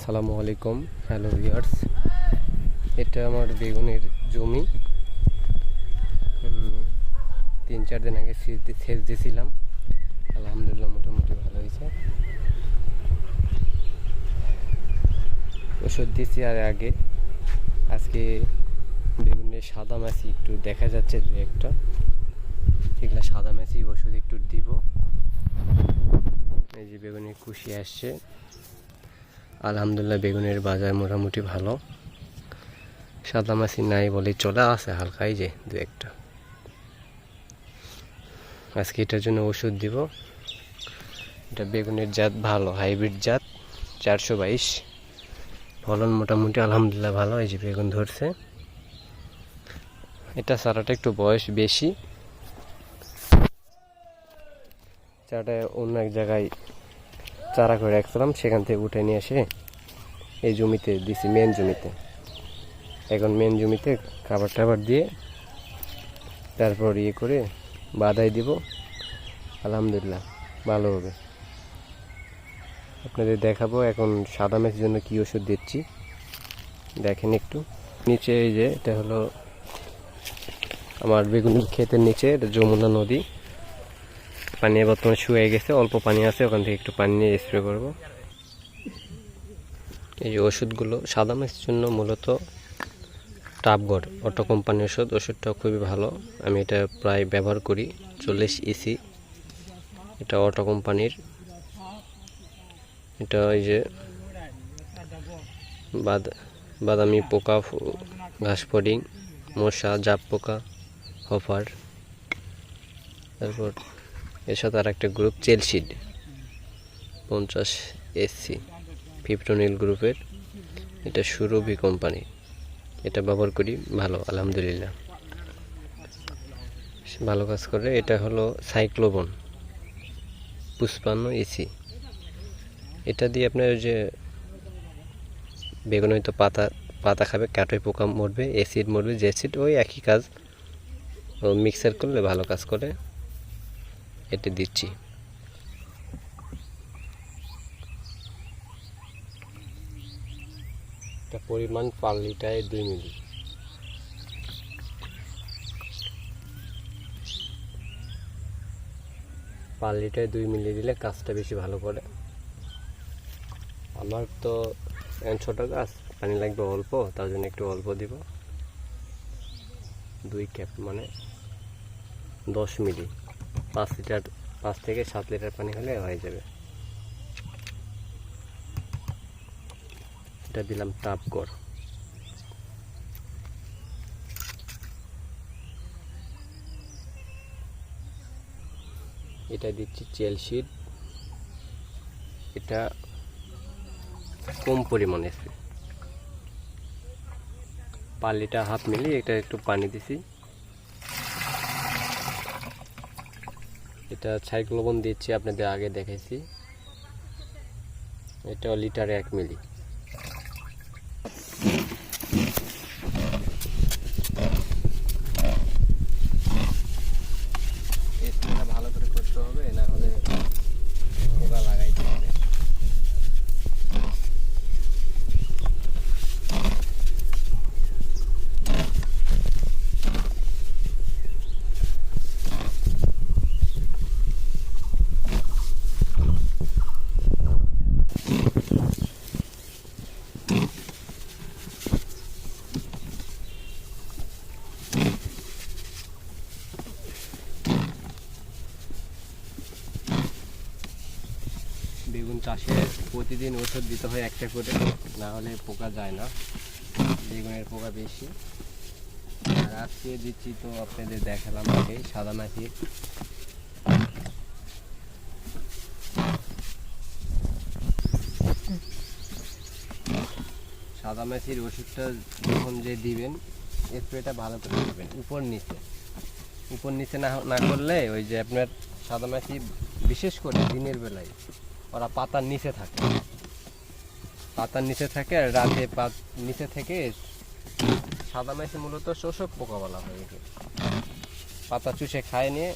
আসসালামু আলাইকুম, hello viewers. এটা আমার বেগুনের জমি। তিন চার দিন আগে সেচ সেচ দিয়েছিলাম আলহামদুলিল্লাহ মোটামুটি ভালো হয়েছে। ওষুধ দিয়েছি আর আগে। আজকে বেগুনের সাদা মাছি একটু দেখা যাচ্ছে দু একটা। এগুলা সাদা মাছি ওষুধ একটু দিব। এই যে বেগুনের কুশি আসছে। আলহামদুলিল্লাহ বেগুনের বাজার মোটামুটি ভালো। সাদা মাছি নাই বলে চলে আসে হালকাই যে দু একটা। আজকে এটার জন্য ওষুধ দিব। এটা বেগুনের জাত ভালো, হাইব্রিড জাত, চারশো বাইশ। ফলন মোটামুটি আলহামদুলিল্লাহ ভালো, এই যে বেগুন ধরছে। এটা চারাটা একটু বয়স বেশি। চারাটা অন্য এক জায়গায় চারা করে রাখছিলাম, সেখান থেকে উঠে নিয়ে এসে এই জমিতে দিছি মেন জমিতে। এখন মেন জমিতে খাবার টাবার দিয়ে তারপর ইয়ে করে বাধাই দিব। আলহামদুলিল্লাহ, ভালো হবে। আপনাদের দেখাবো এখন সাদা মেঘের জন্য কি ওষুধ দিচ্ছি। দেখেন একটু। নিচে এই যে, এটা হলো আমার বেগুনের ক্ষেতের নিচে এটা যমুনা নদী। পানি বর্তমানে শুয়ে গেছে, অল্প পানি আছে, ওখান থেকে একটু পানি নিয়ে স্প্রে করব। এই যে ওষুধগুলো, সাদা মাছের জন্য মূলত টাপগড় অটো কোম্পানির ওষুধ ওষুধটা খুবই ভালো। আমি এটা প্রায় ব্যবহার করি, চল্লিশ ইসি এটা অটো কোম্পানির। এটা ওই যে বাদ, বাদামি পোকা ঘাস ফড়িং মশা জাপ পোকা হফার। তারপর এর সাথে আর একটা গ্রুপ চেলসিড পঞ্চাশ এসসি ফিফটোনিল গ্রুপের এটা সুরভি কোম্পানি এটা ব্যবহার করি, ভালো, আলহামদুলিল্লাহ। ভালো কাজ করে। এটা হলো সাইক্লোবন পুষ্পান্ন এসি এটা দিয়ে আপনার যে বেগুন হয়তো পাতা পাতা খাবে, কাটোয় পোকা মরবে অ্যাসিড মরবে জেসিড ওই একই কাজ। ও মিক্সার করলে ভালো কাজ করে। এটা দিচ্ছি। পরিমাণ পার লিটারে দুই মিলি। পার লিটারে দুই মিলি দিলে কাজটা বেশি ভালো করে। আমার তো ছোটো গাছ, পানি লাগবে অল্প, তার জন্য একটু অল্প দিব। দুই ক্যাপ মানে দশ মিলি। পাঁচ লিটার, পাঁচ থেকে সাত লিটার পানি হলে হয়ে যাবে। এটা দিলাম টাপ কর এটা দিচ্ছি চেলশিট এটা কম পরিমাণে পালিটা হাফ মিলি এটা একটু পানি দিছি। এটা ছাইক লবণ দিচ্ছি আপনাদের আগে দেখেছি এটা লিটারে এক মিলি স্প্রেটা ভালো করে করতে হবে না হলে পোকা লাগাইতে হবে বেগুন চাষে প্রতিদিন ওষুধ দিতে হয় একটা করে, না হলে পোকা যায় না। বেগুনের পোকা বেশি। আর আজকে দিচ্ছি তো আপনাদের দেখালাম আগে, সাদা মাছির সাদা মাছির ওষুধটা যখন যে দিবেন স্প্রেটা ভালো করে দিবেন, উপর নিচে। উপর নিচে না না করলে ওই যে আপনার সাদা মাছি বিশেষ করে দিনের বেলায় ওরা পাতার নিচে থাকে। পাতার নিচে থাকে আর রাতে পাত নিচে থেকে সাদা মাছি মূলত শোষক পোকা বলা হয় পাতা চুষে খায় নিয়ে